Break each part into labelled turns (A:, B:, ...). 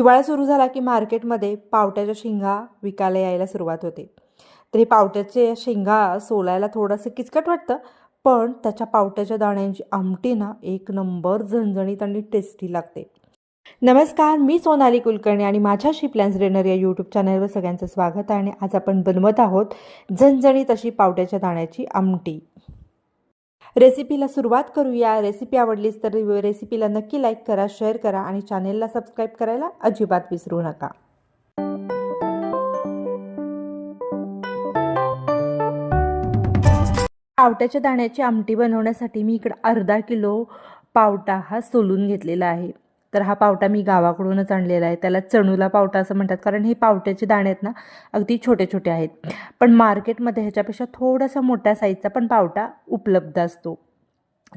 A: हिवाळा सुरू झाला की मार्केटमध्ये पावट्याच्या शेंगा विकायला यायला सुरुवात होते. तर हे पावट्याचे शेंगा सोलायला थोडंसं किचकट वाटतं पण त्याच्या पावट्याच्या दाण्यांची आमटी ना एक नंबर झणझणीत आणि टेस्टी लागते. नमस्कार मी सोनाली कुलकर्णी आणि माझ्या शिपलॅन्स रेनर या यूट्यूब चॅनलवर सगळ्यांचं स्वागत आहे आणि आज आपण बनवत आहोत झणझणीत अशी पावट्याच्या दाण्याची आमटी. रेसिपीला सुरुवात करूया. रेसिपी आवडलीच तर रेसिपीला नक्की लाईक करा शेअर करा आणि चॅनेलला सबस्क्राईब करायला अजिबात विसरू नका. पावट्याच्या दाण्याची आमटी बनवण्यासाठी मी इकडं अर्धा किलो पावटा हा सोलून घेतलेला आहे. तर हा पावटा मी गावाकडूनच आणलेला आहे. त्याला चणूला पावटा असं म्हणतात. कारण हे पावट्याचे दाणे आहेत ना अगदी छोटे छोटे आहेत. पण मार्केटमध्ये ह्याच्यापेक्षा थोडासा मोठ्या साईजचा पण पावटा उपलब्ध असतो.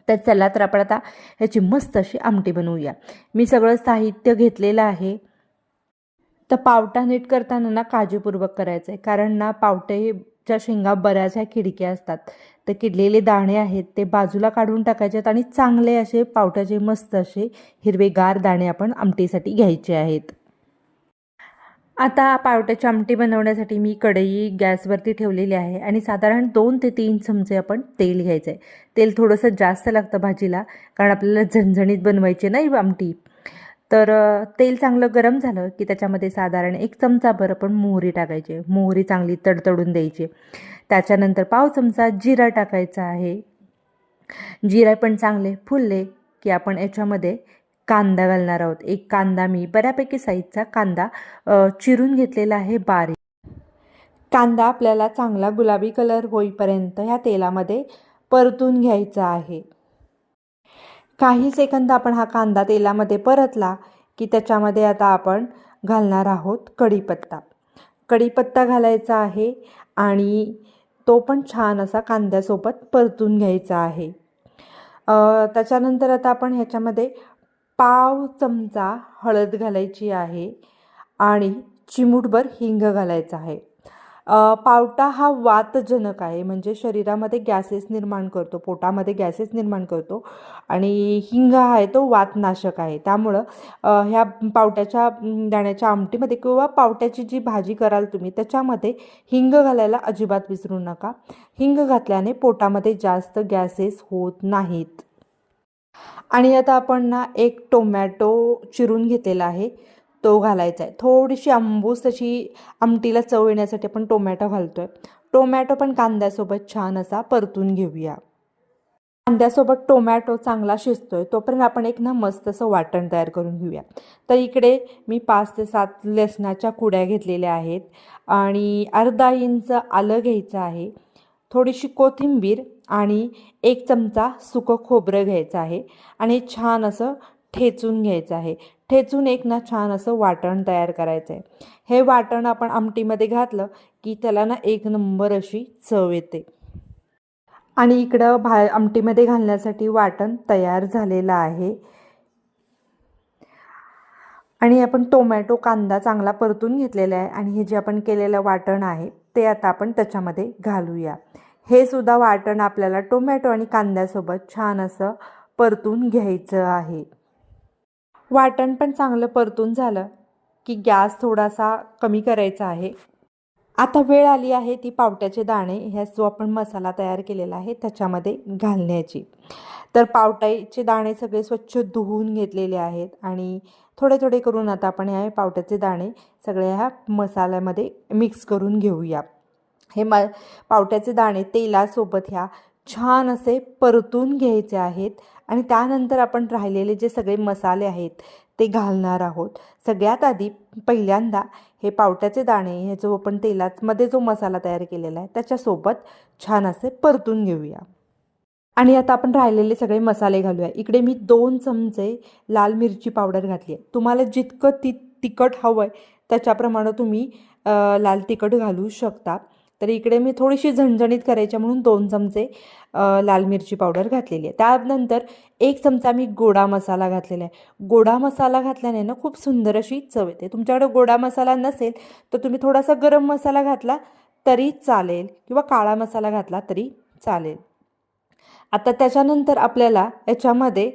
A: तर चला तर आपण आता ह्याची मस्त अशी आमटी बनवूया. मी सगळं साहित्य घेतलेलं आहे. तर पावटा नीट करताना ना काळजीपूर्वक करायचं आहे कारण ना पावटे च्या शेंगा बऱ्याच ह्या किडक्या असतात. तर किडलेले दाणे आहेत ते बाजूला काढून टाकायचे आहेत आणि चांगले असे पावट्याचे मस्त असे हिरवेगार दाणे आपण आमटीसाठी घ्यायचे आहेत. आता पावट्याची आमटी बनवण्यासाठी मी कढई गॅसवरती ठेवलेली आहे आणि साधारण दोन ते तीन चमचे आपण तेल घ्यायचं आहे तेल थोडंसं जास्त लागतं भाजीला कारण आपल्याला झणझणीत बनवायची नाही आमटी. तर तेल चांगलं गरम झालं की त्याच्यामध्ये साधारण एक चमचाभर आपण मोहरी टाकायची. मोहरी चांगली तडतडून द्यायची. त्याच्यानंतर पाव चमचा जिरा टाकायचा आहे. जिरा पण चांगले फुलले की आपण याच्यामध्ये कांदा घालणार आहोत. एक कांदा मी बऱ्यापैकी साईजचा कांदा चिरून घेतलेला आहे बारीक. कांदा आपल्याला चांगला गुलाबी कलर होईपर्यंत ह्या तेलामध्ये परतून घ्यायचा आहे. काही सेकंद आपण हा कांदा तेलामध्ये परतला की त्याच्यामध्ये आता आपण घालणार आहोत कढीपत्ता. कढीपत्ता घालायचा आहे आणि तो पण छान असा कांद्यासोबत परतून घ्यायचा आहे. त्याच्यानंतर आता आपण ह्याच्यामध्ये पाव चमचा हळद घालायची आहे आणि चिमूटभर हिंग घालायचा आहे. पावटा हा वातजनक आहे. म्हणजे शरीरामध्ये गॅसेस निर्माण करतो पोटामध्ये गॅसेस निर्माण करतो आणि हिंग आहे तो वातनाशक आहे. त्यामुळं ह्या पावट्याच्या दाण्याच्या आमटीमध्ये किंवा पावट्याची जी भाजी कराल तुम्ही त्याच्यामध्ये हिंग घालायला अजिबात विसरू नका. हिंग घातल्याने पोटामध्ये जास्त गॅसेस होत नाहीत. आणि आता आपण ना एक टोमॅटो चिरून घेतलेला आहे. तो घालायचा आहे. थोडीशी आंबूस तशी आमटीला चव येण्यासाठी आपण टोमॅटो घालतो आहे टोमॅटो पण कांद्यासोबत छान असा परतून घेऊया. कांद्यासोबत टोमॅटो चांगला शिजतो आहे तोपर्यंत आपण एक ना मस्त असं वाटण तयार करून घेऊया. तर इकडे मी पाच ते सात लसणाच्या कुड्या घेतलेल्या आहेत आणि अर्धा इंच आलं घ्यायचं आहे थोडीशी कोथिंबीर आणि एक चमचा सुकं खोबरं घ्यायचं आहे आणि छान असं ठेचून घ्यायचं आहे. ठेचून एक ना छान असं वाटण तयार करायचं आहे हे वाटण आपण आमटीमध्ये घातलं की त्याला ना एक नंबर अशी चव येते. आणि इकडं भा आमटीमध्ये घालण्यासाठी वाटण तयार झालेलं आहे. आणि आपण टोमॅटो कांदा चांगला परतून घेतलेला आहे आणि हे जे आपण केलेलं वाटण आहे ते आता आपण त्याच्यामध्ये घालूया. हे सुद्धा वाटण आपल्याला टोमॅटो आणि कांद्यासोबत छान असं परतून घ्यायचं आहे. वाटण पण चांगलं परतून झालं की गॅस थोडासा कमी करायचा आहे. आता वेळ आली आहे ती पावट्याचे दाणे ह्या जो आपण मसाला तयार केलेला आहे त्याच्यामध्ये घालण्याची. तर पावट्याचे दाणे सगळे स्वच्छ धुवून घेतलेले आहेत आणि थोडे थोडे करून आता आपण ह्या पावट्याचे दाणे सगळ्या ह्या मसाल्यामध्ये मिक्स करून घेऊया. हे म पावट्याचे दाणे तेलासोबत ह्या छान असे परतून घ्यायचे आहेत आणि त्यानंतर आपण राहिलेले जे सगळे मसाले आहेत ते घालणार आहोत. सगळ्यात आधी पहिल्यांदा हे पावट्याचे दाणे हे जो आपण तेलामध्ये जो मसाला तयार केलेला आहे त्याच्यासोबत छान असे परतून घेऊया. आणि आता आपण राहिलेले सगळे मसाले घालूया. इकडे मी दोन चमचे लाल मिरची पावडर घातली आहे. तुम्हाला जितकं ति तिखट हवं आहे त्याच्याप्रमाणे तुम्ही लाल तिखट घालू शकता. तर इकडे मी थोडीशी झणझणीत करायच्या म्हणून दोन चमचे लाल मिरची पावडर घातलेली आहे. त्यानंतर एक चमचा मी गोडा मसाला घातलेला आहे. गोडा मसाला घातल्याने ना खूप सुंदर अशी चव येते. तुमच्याकडे गोडा मसाला नसेल तर तुम्ही थोडासा गरम मसाला घातला तरी चालेल किंवा काळा मसाला घातला तरी चालेल. आता त्याच्यानंतर आपल्याला याच्यामध्ये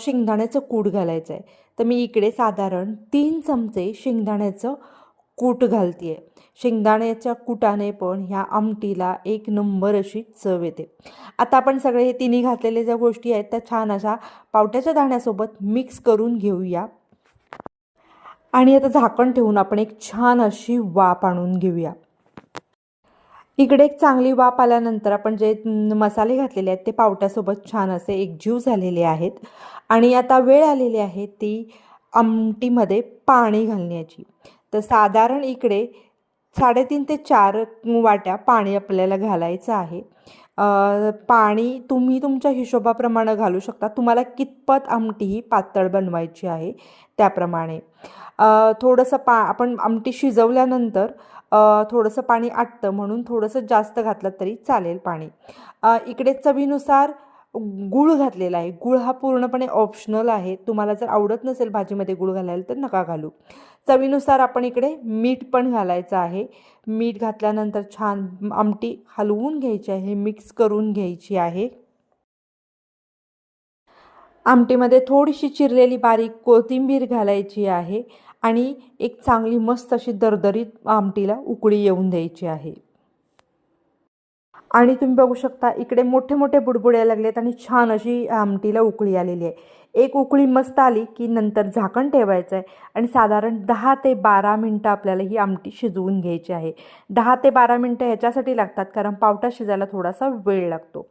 A: शेंगदाण्याचं कूड घालायचं आहे तर मी इकडे साधारण तीन चमचे शेंगदाण्याचं कूट घालते आहे शेंगदाण्याच्या कुटाने पण ह्या आमटीला एक नंबर अशी चव येते. आता आपण सगळे हे तिन्ही घातलेल्या ज्या गोष्टी आहेत त्या छान अशा पावट्याच्या दाण्यासोबत मिक्स करून घेऊया. आणि आता झाकण ठेवून आपण एक छान अशी वाफ आणून घेऊया. इकडे एक चांगली वाफ आल्यानंतर आपण जे मसाले घातलेले आहेत ते पावट्यासोबत छान असे एकजीव झालेले आहेत. आणि आता वेळ आलेली आहे ती आमटीमध्ये पाणी घालण्याची. तर साधारण इकडे साडेतीन ते चार वाट्या पाणी आपल्याला घालायचं आहे. पाणी तुम्ही तुमच्या हिशोबाप्रमाणे घालू शकता. तुम्हाला कितपत आमटी ही पातळ बनवायची आहे त्याप्रमाणे. थोडंसं पा आपण आमटी शिजवल्यानंतर थोडंसं पाणी आटतं म्हणून थोडंसं जास्त घातलं तरी चालेल पाणी. इकडे चवीनुसार गूळ घातलेला आहे. गूळ हा पूर्णपणे ऑप्शनल आहे. तुम्हाला जर आवडत नसेल भाजीमध्ये गूळ घालायला तर नका घालू. चवीनुसार आपण इकडे मीठ पण घालायचं आहे. मीठ घातल्यानंतर छान आमटी हलवून घ्यायची आहे. मिक्स करून घ्यायची आहे. आमटीमध्ये थोडीशी चिरलेली बारीक कोथिंबीर घालायची आहे आणि एक चांगली मस्त अशी दरदरीत आमटीला उकळी येऊन द्यायची आहे. आणि तुम्ही बघू शकता इकडे मोठे मोठे बुडबुड यायला लागलेत आणि छान अशी आमटीला उकळी आलेली आहे. एक उकळी मस्त आली की नंतर झाकण ठेवायचं आहे आणि साधारण दहा ते बारा मिनटं आपल्याला ही आमटी शिजवून घ्यायची आहे. दहा ते बारा मिनटं ह्याच्यासाठी लागतात कारण पावटा शिजायला थोडासा वेळ लागतो.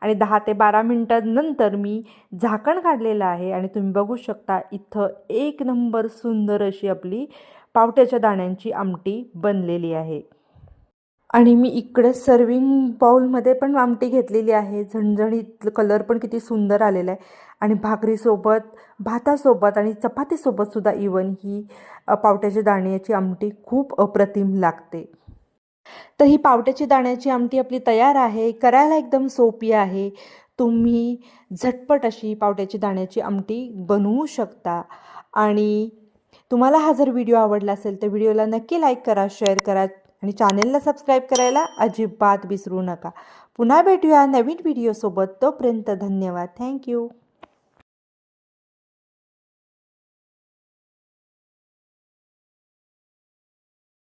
A: आणि दहा ते बारा मिनटानंतर मी झाकण काढलेलं आहे आणि तुम्ही बघू शकता इथं एक नंबर सुंदर अशी आपली पावट्याच्या दाण्यांची आमटी बनलेली आहे. आणि मी इकडे सर्विंग बाउलमध्ये पण आमटी घेतलेली आहे. झणझणीत कलर पण किती सुंदर आलेला आहे. आणि भाकरीसोबत भातासोबत आणि चपातीसोबतसुद्धा इवन ही पावट्याच्या दाण्याची आमटी खूप अप्रतिम लागते. तर ही पावट्याची दाण्याची आमटी आपली तयार आहे. करायला एकदम सोपी आहे. तुम्ही झटपट अशी पावट्याची दाण्याची आमटी बनवू शकता. आणि तुम्हाला हा जर व्हिडिओ आवडला असेल तर व्हिडिओला नक्की लाईक करा शेअर करा. आणि चॅनेलला सबस्क्राईब करायला अजिबात विसरू नका. पुन्हा भेटूया नवीन व्हिडिओसोबत तोपर्यंत धन्यवाद. थँक्यू